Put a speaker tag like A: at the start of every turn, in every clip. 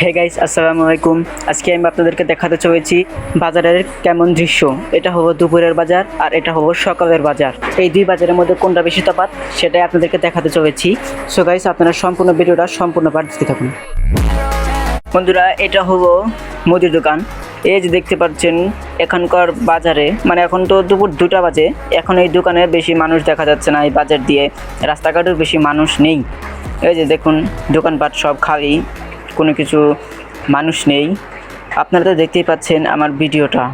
A: Hey guys আসসালামু আলাইকুম। আজকে আমি আপনাদেরকে দেখাতে চলেছি বাজারের কেমন দৃশ্য। এটা হলো দুপুরের বাজার আর এটা হলো সকালের বাজার। এই দুই বাজারের মধ্যে কোনটা বেশি তফাৎ, সেটাই আপনাদেরকে দেখাতে চলেছি। সো গাইস আপনারা সম্পূর্ণ ভিডিওটা সম্পূর্ণ পাঠ দেখতে থাকুন। বন্ধুরা, এটা হলো মুদির দোকান। এই যে দেখতে পাচ্ছেন, এখানকার বাজারে মানে এখন তো দুপুর দুটা বাজে, এখন এই দোকানে বেশি মানুষ দেখা যাচ্ছে না এই বাজার দিয়ে। রাস্তাঘাটেও বেশি মানুষ নেই। এই যে দেখুন, দোকানপাট সব খালি। কোনো কিছু মানুষ নেই। আপনারা তো দেখতেই পাচ্ছেন আমার ভিডিওটা।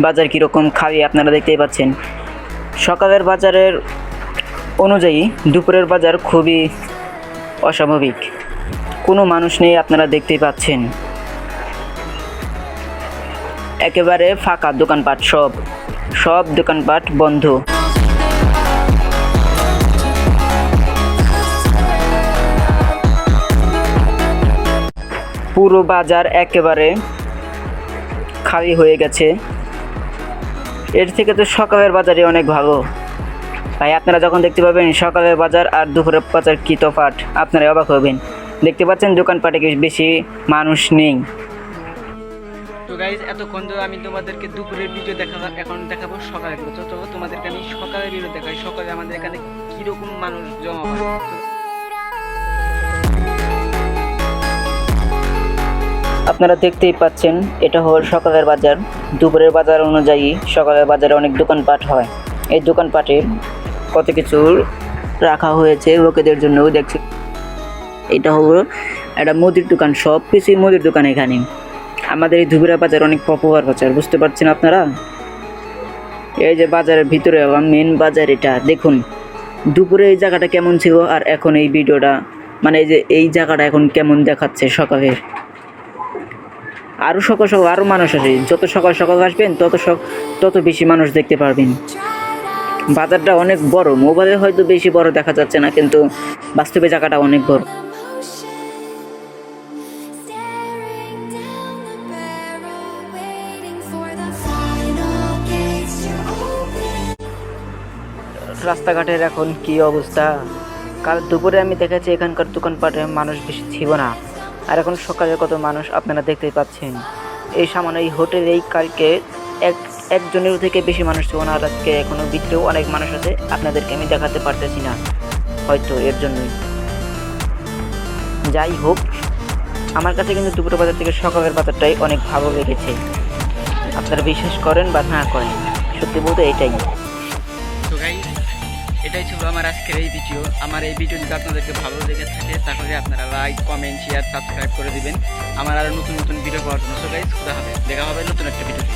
A: বাজার কীরকম খালি আপনারা দেখতেই পাচ্ছেন। সকালের বাজারের অনুযায়ী দুপুরের বাজার খুবই অস্বাভাবিক। কোনো মানুষ নেই আপনারা দেখতেই পাচ্ছেন। একেবারে ফাঁকা দোকানপাট সব। সব দোকানপাট বন্ধ। পুরো বাজার একেবারে খালি হয়ে গেছে। এর থেকে তো সকালের বাজারে অনেক ভালো। ভাই আপনারা যখন দেখতে পাবেন সকালের বাজার আর দুপুরের বাজার কী তফাট আপনারা অবাক হবেন। দেখতে পাচ্ছেন দোকানপাটে বেশি মানুষ নেই।
B: তো গাইজ এতক্ষণ আমি তোমাদেরকে দুপুরের ভিডিও এখন দেখাবো সকালের ভিডিও তো তোমাদেরকে আমি সকালের ভিডিও দেখাই। সকালে আমাদের এখানে কীরকম মানুষ জমা হয়?
A: আপনারা দেখতেই পাচ্ছেন, এটা হল সকালের বাজার। দুপুরের বাজার অনুযায়ী সকালের বাজারে অনেক দোকানপাট হয়। এই দোকানপাটে কত কিছু রাখা হয়েছে লোকেদের জন্য দেখছি। এটা হলো একটা মুদির দোকান, সব কিছুই মুদির দোকান এখানে। আমাদের এই ধুবুরা বাজার অনেক পপুলার বাজার, বুঝতে পারছেন আপনারা? এই যে বাজারের ভিতরে মেন বাজার এটা, দেখুন। দুপুরে এই জায়গাটা কেমন ছিল আর এখন এই ভিডিওটা মানে এই যে এই জায়গাটা এখন কেমন দেখাচ্ছে সকালের। আরও সকাল সকাল আরও মানুষ আসে। যত সকাল সকাল আসবেন, তত তত বেশি মানুষ দেখতে পারবেন। বাজারটা অনেক বড়, মোবাইলে হয়তো বেশি বড় দেখা যাচ্ছে না, কিন্তু বাস্তবে জায়গাটা অনেক বড়. রাস্তাঘাটের এখন কি অবস্থা? কাল দুপুরে আমি দেখেছি এখানকার দোকানপাটে মানুষ বেশি ছিল না। আর এখন সকালে কত মানুষ আপনারা দেখতেই পাচ্ছেন। এই সামান্য এই হোটেলেই কালকে এক একজনের থেকে বেশি মানুষ ছিল আর আজকে এখনও ভিতরেও অনেক মানুষ আছে। আপনাদেরকে আমি দেখাতে পারতেছি না, হয়তো এর জন্যই। যাই হোক, আমার কাছে কিন্তু দুপুরের বাজার থেকে সকালের বাজারটাই অনেক ভালো লেগেছে। আপনারা বিশ্বাস করেন বা না করেন, সত্যি বলতে এটাই।
B: এটাই ছিল আমার আজকের এই ভিডিও আমার এই ভিডিও যদি আপনাদেরকে ভালো লেগে থাকে, তাহলে আপনারা লাইক কমেন্ট শেয়ার সাবস্ক্রাইব করে দিবেন। আমার আরও নতুন নতুন ভিডিও পাওয়ার জন্য। সবাই হবে দেখা হবে নতুন একটা ভিডিও